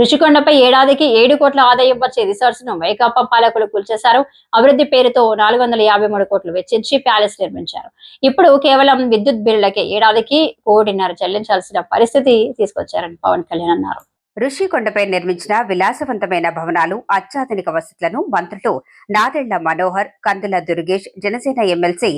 రుషికొండపై ఏడాదికి ఏడు కోట్ల ఆదాయం వచ్చే రిసార్ట్స్ను వైకాపా పాలకులు కూల్చేశారు. అభివృద్ధి పేరుతో నాలుగు వందల యాభై మూడు కోట్లు వెచ్చించి ప్యాలెస్ నిర్మించారు. ఇప్పుడు కేవలం విద్యుత్ బిల్లులకే ఏడాదికి కోటిన్నర చెల్లించాల్సిన పరిస్థితి తీసుకొచ్చారని పవన్ కళ్యాణ్ అన్నారు. ఋషికొండపై నిర్మించిన విలాసవంతమైన భవనాలు అత్యాధునిక వసతులను మంత్రులు నాదెళ్ళ మనోహర్ కందుల దుర్గేష్ జనసేన ఎమ్మెల్సీ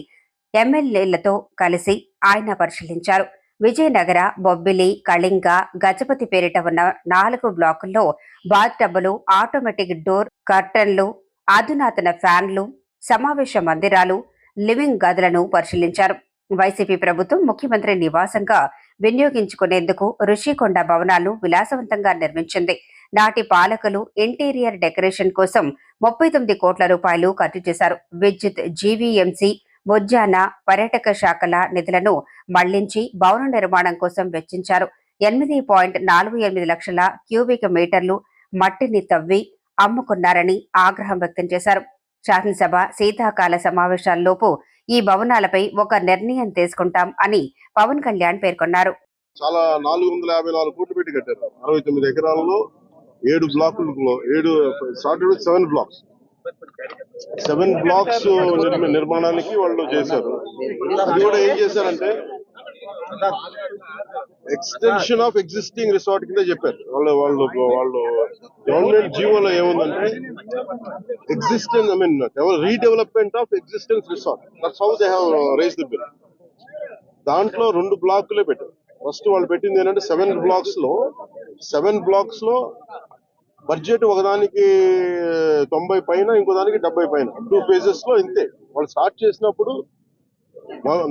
ఎమ్మెల్యేలతో కలిసి ఆయన పరిశీలించారు. విజయనగర బొబ్బిలి కళింగ గజపతి పేరిట ఉన్న నాలుగు బ్లాకుల్లో బాత్ టబ్బులు ఆటోమేటిక్ డోర్ కర్టన్లు అధునాతన ఫ్యాన్లు సమావేశ మందిరాలు లివింగ్ గదులను పరిశీలించారు. వైసీపీ ప్రభుత్వం ముఖ్యమంత్రి నివాసంగా వినియోగించుకునేందుకు ఋషికొండ భవనాలను విలాసవంతంగా నిర్మించింది. నాటి పాలకులు ఇంటీరియర్ డెకరేషన్ కోసం ముప్పై తొమ్మిది కోట్ల రూపాయలు ఖర్చు చేశారు. విద్యుత్ జీవీఎంసీ ఉద్యాన పర్యాటక శాఖల నిధులను మళ్ళించి భవన నిర్మాణం కోసం వెచ్చించారు. ఎనిమిది పాయింట్ నాలుగు ఎనిమిది లక్షల క్యూబిక్ మీటర్లు మట్టిని తవ్వి అమ్ముకున్నారని ఆగ్రహం వ్యక్తం చేశారు. శాసనసభ శీతాకాల సమావేశాల్లోపు ఈ భవనాలపై ఒక నిర్ణయం తీసుకుంటాం అని పవన్ కళ్యాణ్ పేర్కొన్నారు. చాలా నాలుగు వందల యాభై నాలుగు కోట్లు పెట్టి కట్టారు. అరవై తొమ్మిది ఎకరాలలో ఏడు బ్లాకులలో ఏడు సెవెన్ బ్లాక్స్ సెవెన్ బ్లాక్స్ నిర్మాణానికి వాళ్ళు చేశారు. అది కూడా ఏం చేశారంటే ఎక్స్టెన్షన్ ఆఫ్ ఎగ్జిస్టింగ్ రిసార్ట్ కింద చెప్పారు. వాళ్ళు వాళ్ళు వాళ్ళు గవర్నమెంట్ జీవోలో ఏముందంటే existence I mean redevelopment of existence resort that's how they have rise the bill దాంట్లో రెండు బ్లాకులే పెట్టారు. ఫస్ట్ వాళ్ళు పెట్టింది ఏంటంటే సెవెన్ బ్లాక్స్లో సెవెన్ బ్లాక్స్లో బడ్జెట్ ఒకదానికి తొంభై పైన ఇంకో దానికి డెబ్బై పైన. టూ ఫేజెస్లో ఇంతే. వాళ్ళు స్టార్ట్ చేసినప్పుడు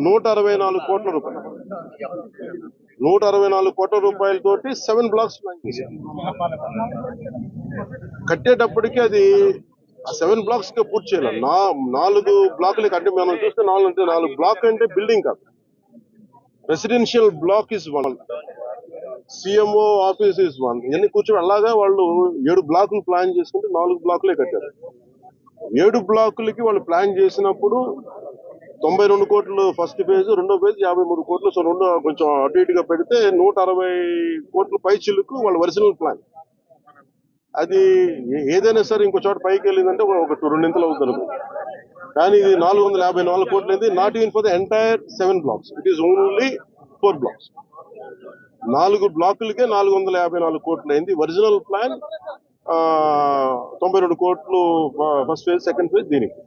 నూట అరవై నాలుగు కోట్ల రూపాయలు. నూట అరవై నాలుగు కోట్ల రూపాయలతోటి సెవెన్ బ్లాక్స్ ప్లాన్ చేశారు. కట్టేటప్పటికి అది ఆ సెవెన్ బ్లాక్స్కి పూర్తి చేయాలి. నా నాలుగు బ్లాకులకి అంటే మనం చూస్తే నాలుగు అంటే నాలుగు బ్లాక్ అంటే బిల్డింగ్ కాదు. Residential block is one CMO office is one ఇవన్నీ కూర్చొని అలాగా వాళ్ళు ఏడు బ్లాకులు ప్లాన్ చేసుకుంటే నాలుగు బ్లాకులే కట్టారు. ఏడు బ్లాకులకి వాళ్ళు ప్లాన్ చేసినప్పుడు తొంభై రెండు కోట్లు ఫస్ట్ ఫేజ్ రెండో ఫేజ్ యాభై మూడు కోట్లు. సో రెండు కొంచెం అటు ఇటుగా పెడితే నూట అరవై కోట్ల పై చిలుకు వాళ్ళ ఒరిజినల్ ప్లాన్ అది ఏదైనా సరే ఇంకో చోట పైకి వెళ్ళిందంటే ఒక టూ రెండింతలు అవుతుంది కానీ ఇది నాలుగు వందల యాభై నాలుగు కోట్లు not even for the entire seven blocks it is only four blocks నాలుగు బ్లాకులకే నాలుగు వందల యాభై నాలుగు కోట్లు అయింది ఒరిజినల్ ప్లాన్ తొంభై రెండు కోట్లు ఫస్ట్ ఫేజ్ సెకండ్ ఫేజ్ దీనికి.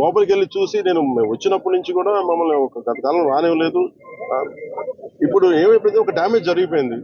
లోపలికి వెళ్ళి చూసి నేను వచ్చినప్పటి నుంచి కూడా మమ్మల్ని ఒక గతకాలం రానివ్వలేదు. ఇప్పుడు ఏమైపోయింది? ఒక డ్యామేజ్ జరిగిపోయింది.